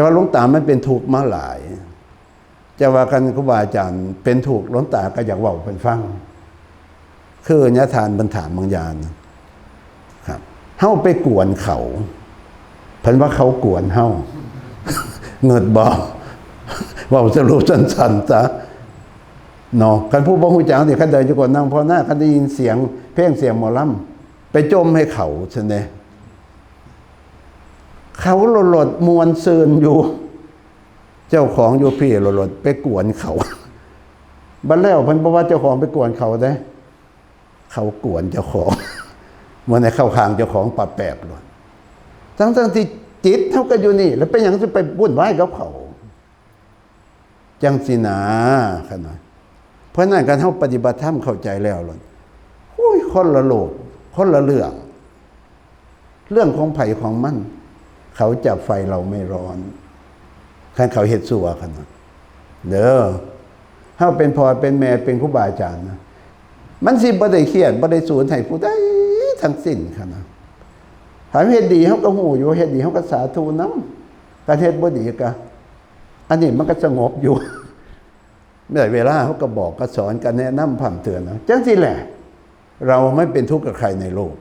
จะว่าหลวงตามันเป็นถูกมาหลาย จะว่ากันครูบาอาจารย์ เป็นถูกหลวงตาก็อยากว่าเป็นฟัง คือญาทานบรรถามบางยางครับเฮาไปกวนเขาเพันว่าเขากวนเฮาเงิดบอกว่าสรุปสั้นๆซะเนาะคันผู้บ่ฮู้จักนี่คันเดินอยู่ก่อนนั่งพอหน้าคันได้ยินเสียง เพลงเสียงหมอลำไปจมให้เขาซั่นเด้ เขาหลดมวนซืนอยู่ เจ้าของอยู่พี่หลดไปกวนเขาบัดแล้วเพิ่นบอกว่าเจ้าของไปกวนเขาได้ เขากวนเจ้าของมื่อในเข้าขางเจ้าของปรับแปบหลดทั้งทั้งๆที่จิตเท่ากันอยู่นี่ แล้วเป็นอย่างจะไปวุ่นวายกับเขา จังสินาขนาดเพราะนั่นการเท่าปฏิบัติธรรมเข้าใจแล้วหลดโอ้ยคนละโลกคนละเรื่อง เรื่องของไผ่ของมั่น เขาจับไฟเราไม่ร้อนคันเขาเห็ดสัวขนาดเด้อถ้าเป็นพอเป็นแม่เป็นครูบาอาจารย์นะมันสิบ่ได้เครียดบ่ได้สูญให้ผู้ใดทั้งสิ้นค่ะนะถามเฮ็ดดีเฮาก็ฮู้อยู่เฮ็ดดีเฮาก็สาธุนำประเทศบ่ดีก็อันนี้มันก็สงบอยู่เมื่อเวลาเขาก็บอกก็สอนกันแนะนำผ่ำเตือนนะจังสิแหละ เราไม่เป็นทุกข์กับใครในโลก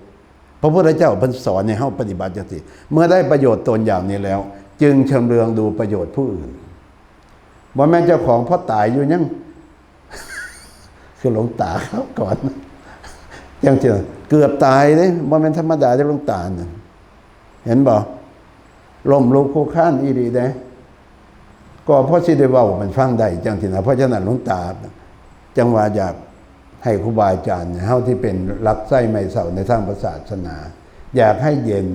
พระพุทธเจ้าเพิ่นสอนให้เฮาปฏิบัติจังซี่เมื่อได้ประโยชน์ตนอย่างนี้แล้ว จึงชำเลืองดูประโยชน์ผู้อื่นบ่าแม่เจ้าของพ่อตายอยู่ยังคือหลวงตาเขาก่อนยังเจอเกือบตายเลยบ่าแม่ธรรมดาจะหลวงตาน่ะเห็นบ่ล่มลุกคู่ข้านอีดีเด้ก็เพราะสิได้ว้ามันฟังได้จังซี่นะเพราะฉะนั้นหลวงตาจังว่าอยาก ให้ครูบาอาจารย์เฮาที่เป็นรักไส้ไม่เศร้าในทางศาสนา อยากให้เย็น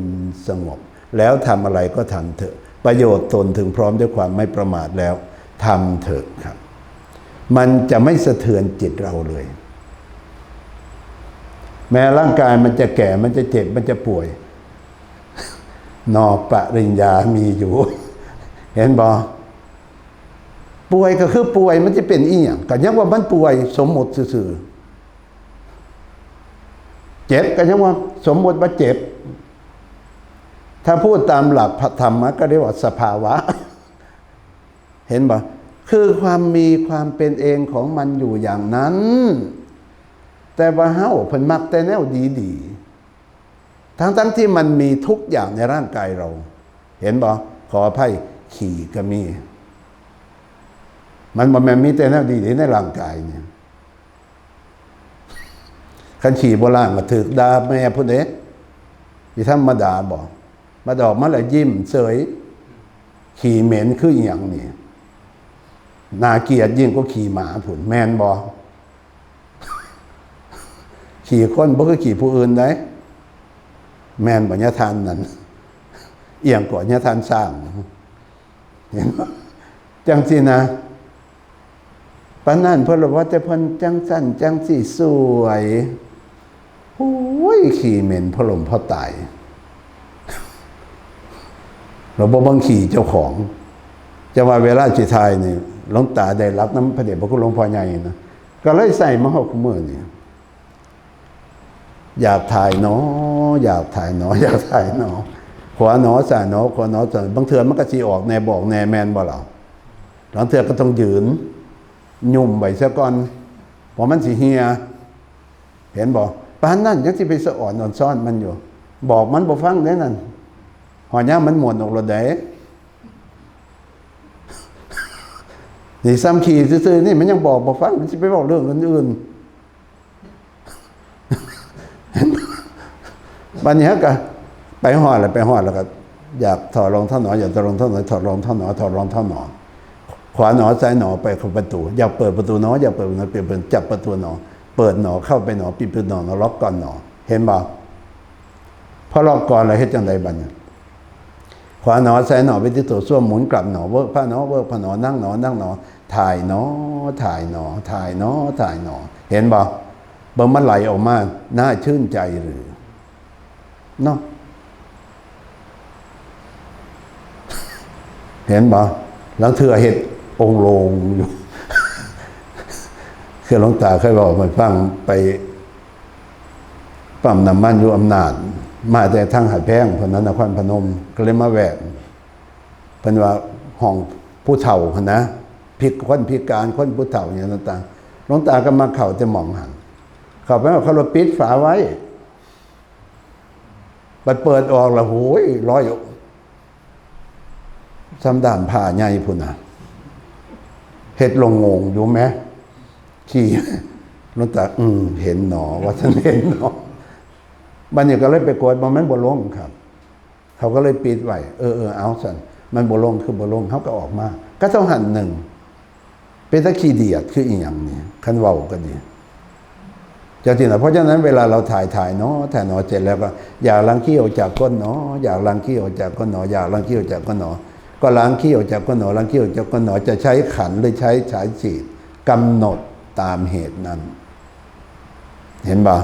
สงบ แล้วทำอะไรก็ทำเถอะ ประโยชน์ตนถึงพร้อมด้วยความไม่ประมาทแล้วทำเถอะครับ มันจะไม่สะเทือนจิตเราเลย แม้ร่างกายมันจะแก่มันจะเจ็บมันจะป่วย นอปริญญามีอยู่ เห็นบอป่วยก็คือป่วยมันจะเป็นอีหยังก็ยังว่ามันป่วยสมมติซื่อๆ เจ็บก็ยังว่าสมมติว่าเจ็บ ถ้าพูดตามหลักพระธรรมก็เรียกว่าสภาวะ เห็นบ่คือความมีความเป็นเองของมันอยู่อย่างนั้น แต่ว่าเฮาเพิ่นมักแต่แนวดีๆ ทั้งทั้งที่มันมีทุกอย่างในร่างกายเรา เห็นบ่ขออภัยขี่ก็มี มันบ่แม่นมีแต่แนวดีๆในร่างกายเนี่ย คันขี่โบราณก็ถึกดาแม่พุ่นเด้ที่ธรรมดาบอก มาดอกมาล้วยิ้มเสยขี่เหม็นคืออย่างนี่นาเกียดยิ่งก็ขี่หมาผุนแมนบอขี่คนบ่คือขี่ผู้อื่นได้ แมนบ่ญญาทานนั่นเอียงกว่าญาทานสร้างเห็นบ่จังสินะปานนั่นเพิ่นว่าแต่เพิ่นจังสั้นจังสิสวย โอ้ยขี่เหม็นพ่อลมพ่อตายเราบ่บังขี่เจ้าของ จะว่าเวลาจิทายนี่หลวงตาได้รับน้ำพระเดชพระคุณหลวงพ่อใหญ่นะก็เลยใส่มาหกมือนี่อยากถ่ายหนออยากถ่ายหนออยากถ่ายหนอขวาหนอสายหนอขวาหนอสายบางเทือมันก็สีออกแนบอกแนแมนบ่หรอหลังเทือก็ต้องยืน ยุ่มใบซะก่อนพอมันสีเฮีย เห็นบอก ปานนั่นยังสิไปสะอ่อนนอนซ่อนมันอยู่ บอกมันบ่ฟังได้นั่นหอย่ามันหมวนออกระเดนี่ซ้ำขี่ซื่อๆนี่มันยังบอกบอฟังมันจะไปบอกเรื่องอื่นๆบันนี้ก็ไปหอดแล้วไปหอดแล้วก็อยากถอดรองเท้าหนออยากถอดรองเท้าหนอถอดรองเท้าหนอถอดรองเท้าหนอขวาหนอซ้ายหนอไปเข้าประตู อยากเปิดประตูหนออยากเปิดประตูเปิดเป็นจับประตูหนอ เปิดหนอเข้าไปหนอปิดประตูหนอล็อกก่อนหนอ เห็นบ่พอล็อกก่อนอะไรเฮ็ดจังไดบัดนี้ขวาหนอซ้ายหนอไปที่ตัวส้วมหมุนกลับหนอเวิร์กผ้าหนอเวิร์กผ้าหนอนั่งหนอนั่งหนอ ถ่ายหนอถ่ายหนอ ถ่ายหนอถ่ายหนอ เห็นบ่เบิ่งมันไหลออกมาน่าชื่นใจหรือเนาะเห็นบ่หลังเถื่อเห็ดองลงอยู่ คือหลวงตาเคยบอกมาฟังไปปั๊มน้ำมันอยู่อำนาจ มาแต่ทางหัดแพงเพราะนั้นนครพนมก็เลยมาแวะเพิ่นว่าห้องผู้เฒ่านนะพิกคนพิการคนผู้เฒ่าอย่างต่างๆหลวงตาก็มาเข้าแต่หมองหันเข้าไปว่าเขาเราปิดฝาไว้ไปเปิดออกและโหยร้อยซ้ำด่านผ้าใหญ่พุ่นนะเฮ็ดลงงงอยู่ไหม ขี่หลวงตาอืมเห็นหนอว่าฉันเห็นหนอบันนี้ก็เลยไปกดบ่แมันบ่ลงครับ เขาก็เลยปิดไว้เออเออเอาสันมันบ่ลงคือบ่ลงเขาก็ออกมา ก็ต้องหันหนึ่งเป็นตะขี้เดียดคืออีหยังนี่คันเว้าก็ดีจะที่ไหนเพราะฉะนั้นเวลาเราถ่ายถ่ายเนาะถ่ายเนาะเสร็จแล้วก็อย่าล้างขี้ออกจากก้นเนาะอย่าล้างขี้ออกจากก้นเนาะอย่าล้างขี้ออกจากก้นเนาะก็ล้างขี้ออกจากก้นเนาะล้างขี้ออกจากก้นเนาะจะใช้ขันหรือใช้ฉายฉีดกำหนด ตามเหตุนั้น เห็นบ่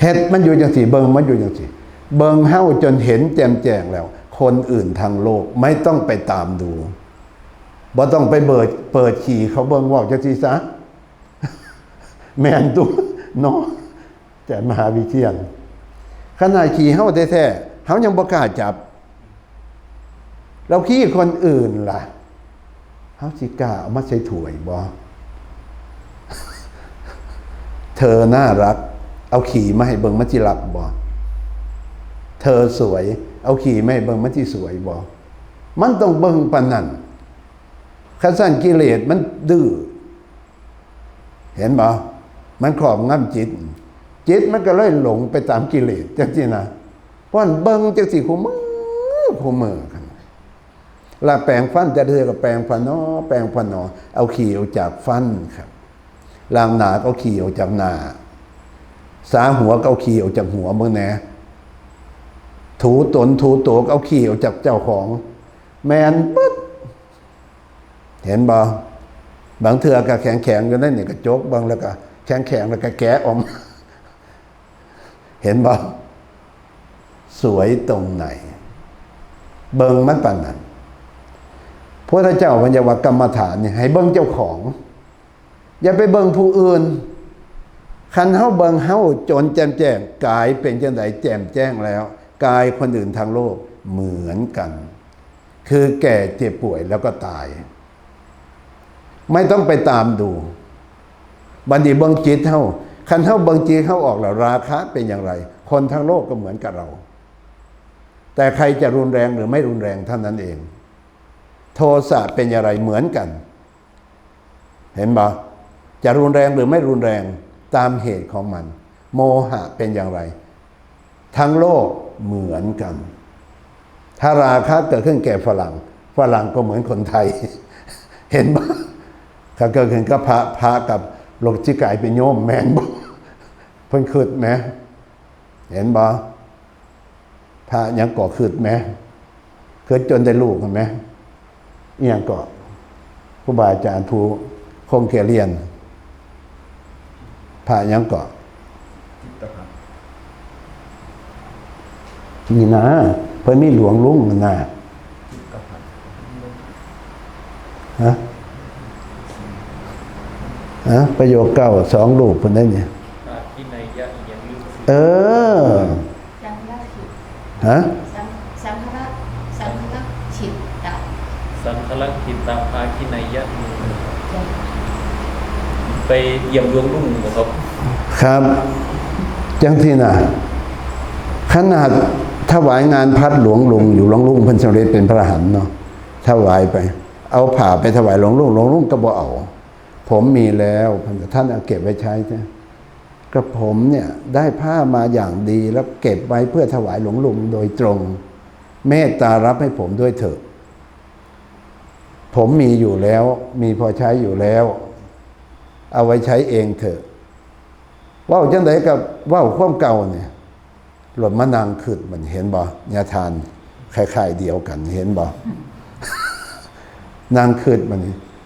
เห็ดมันอยู่จังสีเบิงมันอยู่จังสีเบิงเฮ้าจนเห็นแจ่มแจ้งแล้ว คนอื่นทางโลกไม่ต้องไปตามดูบ่ต้องไปเบิดเปิดขี่เขาเบิงว่าจังสีซะแมนตัวเนาะแต่มหาวิเชียนขนาดขี่เฮ้าแท้ๆเฮ้ายังประกล้าจับ เราขี้คนอื่นล่ะเฮ้าสิกล้าเอามาใส่ถ้วยบ่ เธอน่ารัก เอาขี่มาให้เบิงมัจิรักบ่เธอสวย เอาขี่มาให้เบิงมัจิสวยบ่มันต้องเบิงปานนั้นขันสั้นกิเลสมันดื้อเห็นบ่มันครอบงำจิต จิตมันก็เลยหลงไปตามกิเลสจังซี่นะเพราะมันเบิงจังสิคู่มือคู่มือกันลาแปลงฟันจะเธอกับแปลงฟันนอแปลงฟันนอเอาขี่ออกจากฟันครับ ลางหนาก็เอาขี่ออกจากหนาสาหัวก็เอาขี่ออกจากหัวเมื่อแหนถูตนถูตัวก็เอาขี่ออกจากเจ้าของ แมนปึ๊ดเห็นบ่บางเถื่อก็แข็งแข็งๆอยู่นั่นนี่ก็โจกบางแล้วก็แข็งแข็งแล้วก็แกะออกมเห็นบ่สวยตรงไหน เบิงมันปานนั้นพระเจ้าพัญญวักรรมฐานเนี่ยให้เบิงเจ้าของ อย่าไปเบิ่งผู้อื่น คันเฮาเบิ่งเฮาจนแจ่มแจ้งกายเป็นจังไดแจ่มแจ้งแล้ว กายคนอื่นทางโลกเหมือนกัน คือแก่เจ็บป่วยแล้วก็ตาย ไม่ต้องไปตามดู บันดีเบิ่งจิตเฮาคันเฮาเบิ่งจิตเฮาออกแล้วราคะเป็นอย่างไร คนทั้งโลกก็เหมือนกับเรา แต่ใครจะรุนแรงหรือไม่รุนแรงเท่านั้นเอง โทสะเป็นอย่างไรเหมือนกัน เห็นบ่ จะรุนแรงหรือไม่รุนแรงตามเหตุของมัน โมหะเป็นอย่างไร ทั้งโลกเหมือนกัน ถ้าราคะเกิดขึ้นแก่ฝรั่งฝรั่งก็เหมือนคนไทย เห็นบ่ถ้าเกิดขึ้นก็พระพระกับโลกจิกายเป็นโยมแมนบ่เพิ่นคืดไหมเห็นบ่พระยังก่อคืดไหมคืดจนได้ลูกเห็นไหมเอียงก่อผู้บาอาจารย์ผู้คงเกเรียน พระยังก่อนี่นะ เพิ่นมีหลวงลุงนั่นนะฮะฮะประโยคเก้าสองรูปเพิ่นได้เนี่ยอาที่ในยะอีกอย่างลืมสิเออสังฆรัขิตฮะสังสังฆรักสังฆรักฉิตตะสังคลักขิตาภาคินัยยะมือ ไปเยี่ยมดวงรุ่งบ่ครับ ครับ จังที่น่ะ ขนาดถวายงานพัดหลวงลุงอยู่หลวงลุงพิ่นสำเร็จเป็นพระหันเนาะถวายไป เอาผ่าไปถวายหลวงลุงหลวงลุงก็บ่เอา ผมมีแล้วท่านเอาเก็บไว้ใช้ใช่กระผมเนี่ยได้ผ้ามาอย่างดีแล้วเก็บไว้เพื่อถวายหลวงลุงโดยตรง เมตตารับให้ผมด้วยเถอะ ผมมีอยู่แล้ว มีพอใช้อยู่แล้ว เอาไว้ใช้เองเถอะว่าวจังไดกับว่าวความเก่าเนี่ยหลดมะนางขึ้นมันเห็นบ่ยาทานคล้ายๆเดียวกันเห็นบ่ นางขึ้นมัน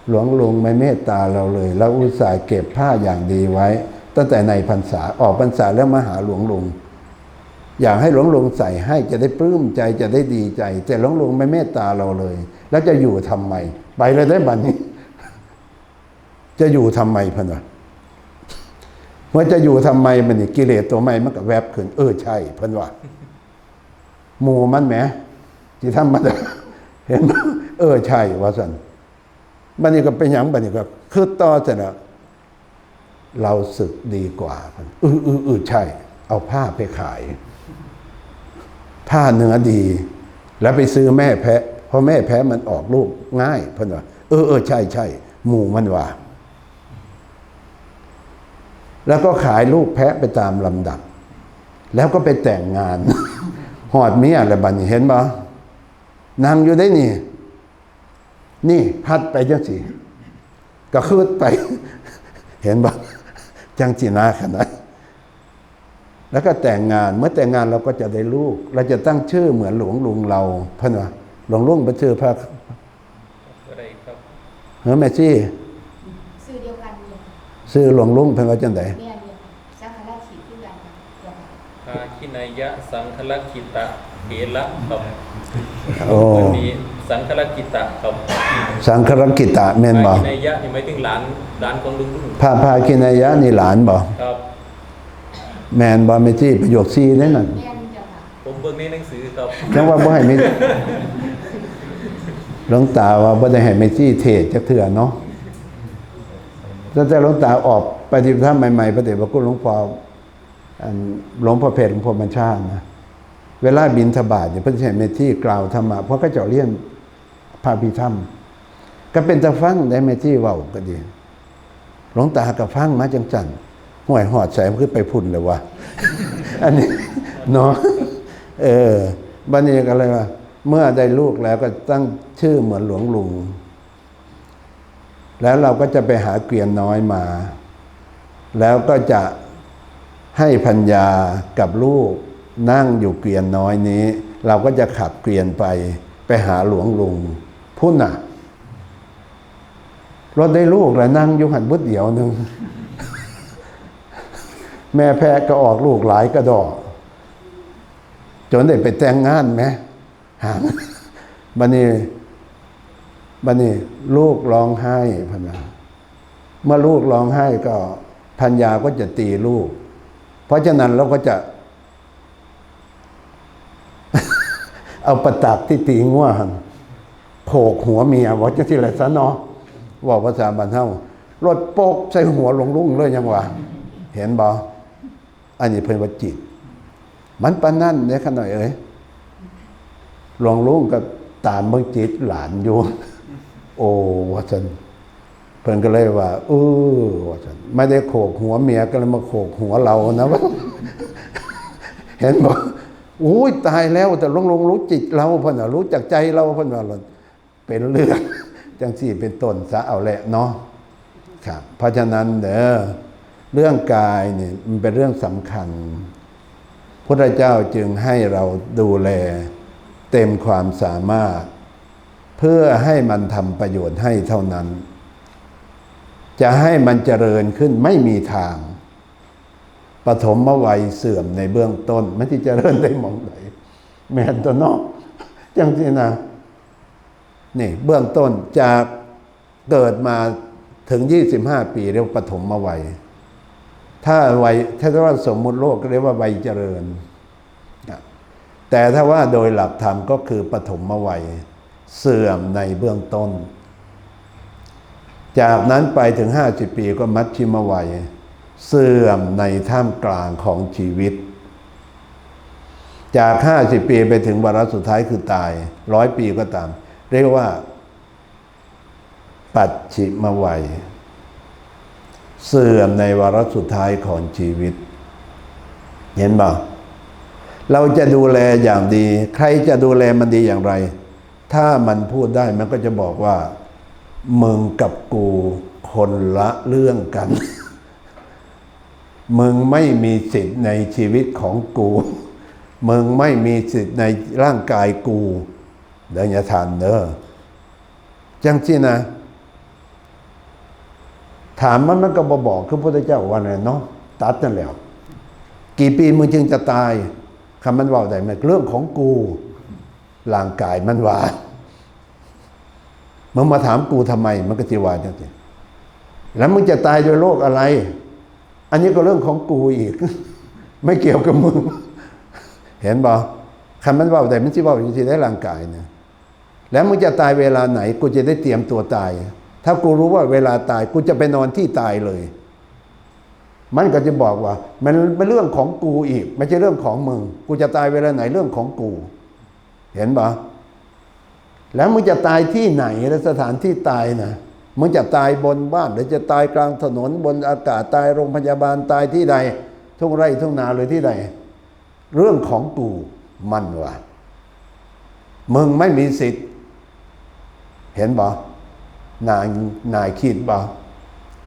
หลวงลุงไม่เมตตาเราเลย เราอุตส่าห์เก็บผ้าอย่างดีไว้ ตั้งแต่ในพรรษาออกพรรษาแล้วมาหาหลวงลุงอยากให้หลวงลุงใส่ให้จะได้ปลื้มใจจะได้ดีใจ แต่หลวงลุงไม่เมตตาเราเลย แล้วจะอยู่ทำไม ไปเลยได้บัดนี้ จะอยู่ทำไมพะนะเมื่อจะอยู่ทำไมมันนี่กิเลสตัวใหม่มันก็แวบขึ้น เออใช่เพิ่นว่าหมู่มันแหมที่ทำมันเห็นเออใช่วาสันบันนี้ก็เป็นหยังบันนี้ก็คือต่อจะนะเราศึกดีกว่าเออเออเออใช่ เอาผ้าไปขาย ผ้าเนื้อดี แล้วไปซื้อแม่แพะเพราะแม่แพะมันออกลูกง่ายเพิ่นว่าเออเออใช่ใช่หมู่มันว่า แล้วก็ขายลูกแพะไปตามลำดับ แล้วก็ไปแต่งงาน หอดเมียอะไรบัดนี้เห็นบ่นางอยู่ได้นี่ นี่พัดไปจังสิก็คืดไป เห็นบ่จังจีนาขนาดแล้วก็แต่งงานเมื่อแต่งงานเราก็จะได้ลูก เราจะตั้งชื่อเหมือนหลวงลุงเราเพิ่นว่าหลวงลุงเป็นชื่อพระอะไรครับเฮ้อแม่ซี่ ซื้อเดียวกันเนี่ย ชื่อหลวงลุงเพิ่นว่าจังไดแม่เดียวกันสังฆราชฉีดที่กันเดียวกันภาคินายะสังคลักขิตะเถระครับโอ้มันมีสังคลักขิตะครับสังครกิตะแม่นบ่ภาคินายะนี่หมายถึงหลานหลานของลุงลุงพาพากินายะนี่หลานบ่ครับ แมนบ่แม่ซี่ประโยคซีนั่นน่ะแม่เดียวค่ะผมเบิ่งในหนังสือครับจังว่าบ่ให้มีหลวงตาว่าบ่ได้ให้แม่ซี่เทศจักเทื่อเนาะ ตั้งแต่หลวงตาออกปฏิบัติธรรมใหม่ๆปฏิบัติคุณหลวงพ่อหลวงพ่อเพชรหลวงพ่อบัญชานะเวลาบินทบาทเนี่ยเพิ่นสิให้แม่ที่กล่าวธรรมะเพราะก็เจ้าเรียนพระพิธรรม ก็เป็นตะฟังได้แม่ที่เว้าก็ดีหลวงตากับฟังมาจังจันห่วยหอดใส่มันคือไปพุ่นเลยวะอันนี้เนาะเออบันนี้ก็เลยว่า เมื่อได้ลูกแล้วก็ตั้งชื่อเหมือนหลวงลุง แล้วเราก็จะไปหาเกวียนน้อยมา แล้วก็จะให้พัญญากับลูกนั่งอยู่เกวียนน้อยนี้ เราก็จะขับเกวียนไปไปหาหลวงลุงพุ่นน่ะรถได้ลูกแล้วนั่งอยู่หันบุดเดียวหนึ่ง แม่แพ้ก็ออกลูกหลายกระดอก จนได้ไปแต่งงานไหมหางบันนี้ บันนี้ลูกร้องไห้พะนะเมื่อลูกร้องไห้ก็พัญญาก็จะตีลูก เพราะฉะนั้นเราก็จะ เอาประตักที่ตีง่วหันโผกหัวเมียว่าจะที่ไรซะเนาะว่าภาษาบ้านเฮารถโปกใส่หัวลงลุ่งเลยยังว่าเห็นบ่อันนี้เพิ่นว่าจิต มันปานนั่นเนี่ยขน่อยเอ้ยหลวงลุงก็ตามเบิ่งจิตหลานอยู่ โอ้วาจันเพิ่นก็เลยว่าเออวาจันไม่ได้โขกหัวเมียก็เลยมาโขกหัวเรานะว่าเห็นบอกอุ้ยตายแล้วแต่ลงลุงรู้จิตเราเพิ่นรู้จักใจเราเพิ่นว่าเป็นเรื่องจังสี่เป็นต้นซะเอาแหละเนาะครับเพราะฉะนั้นเด้อเรื่องกายเนี่ยมันเป็นเรื่องสำคัญพุทธเจ้าจึงให้เราดูแลเต็มความสามารถ เพื่อให้มันทำประโยชน์ให้เท่านั้น จะให้มันเจริญขึ้นไม่มีทางปฐมวัยเสื่อมในเบื้องต้น มันที่เจริญได้มองไหนแม่นตัวนอกจังสินะนี่ เบื้องต้นจากเกิดมาถึงยี่สิบห้าปีเรียกปฐมวัย ถ้าวัยถ้าว่าสมมุติโลกเรียกว่าวัยเจริญ แต่ถ้าว่าโดยหลักธรรมก็คือปฐมวัย เสื่อมในเบื้องต้น จากนั้นไปถึงห้าสิบปีก็มัชชิมวัย เสื่อมในท่ามกลางของชีวิต จากห้าสิบปีไปถึงวาระสุดท้ายคือตายร้อยปีก็ตาม เรียกว่า ปัจฉิมวัย เสื่อมในวาระสุดท้ายของชีวิต เห็นบ่าเราจะดูแลอย่างดี ใครจะดูแลมันดีอย่างไร ถ้ามันพูดได้มันก็จะบอกว่า มึงกับกูคนละเรื่องกัน มึงไม่มีสิทธิ์ในชีวิตของกู มึงไม่มีสิทธิ์ในร่างกายกูเดี๋ยวอย่าทานเด้อจังที่นะ ถามมันมันก็บบอกคือพระพุทธเจ้าว่าไงเนาะตัดนั่นแล้ว กี่ปีมึงจึงจะตายคำมันว่าได้ไหมเรื่องของกู ร่างกายมันว่ามึงมาถามกูทำไม มันก็จีว่าจังสิแล้วมึงจะตายด้วยโรคอะไร อันนี้ก็เรื่องของกูอีก ไม่เกี่ยวกับมึง เห็นบ่คำมันว่าได้มันจีว่าอยู่ที่ได้ร่างกายเนี่ยแล้วมึงจะตายเวลาไหน กูจะได้เตรียมตัวตาย ถ้ากูรู้ว่าเวลาตาย กูจะไปนอนที่ตายเลย มันก็จะบอกว่า มันเป็นเรื่องของกูอีก ไม่ใช่เรื่องของมึง กูจะตายเวลาไหนเรื่องของกู เห็นปะแล้วมึงจะตายที่ไหนและสถานที่ตายนะมึงจะตายบนบ้านหรือจะตายกลางถนนบนอากาศตายโรงพยาบาลตายที่ใด ทุ่งไร่ทุ่งนาหรือที่ใด เรื่องของกูมันวะมึงไม่มีสิทธิ์ เห็นบ่นายนายคิดบ่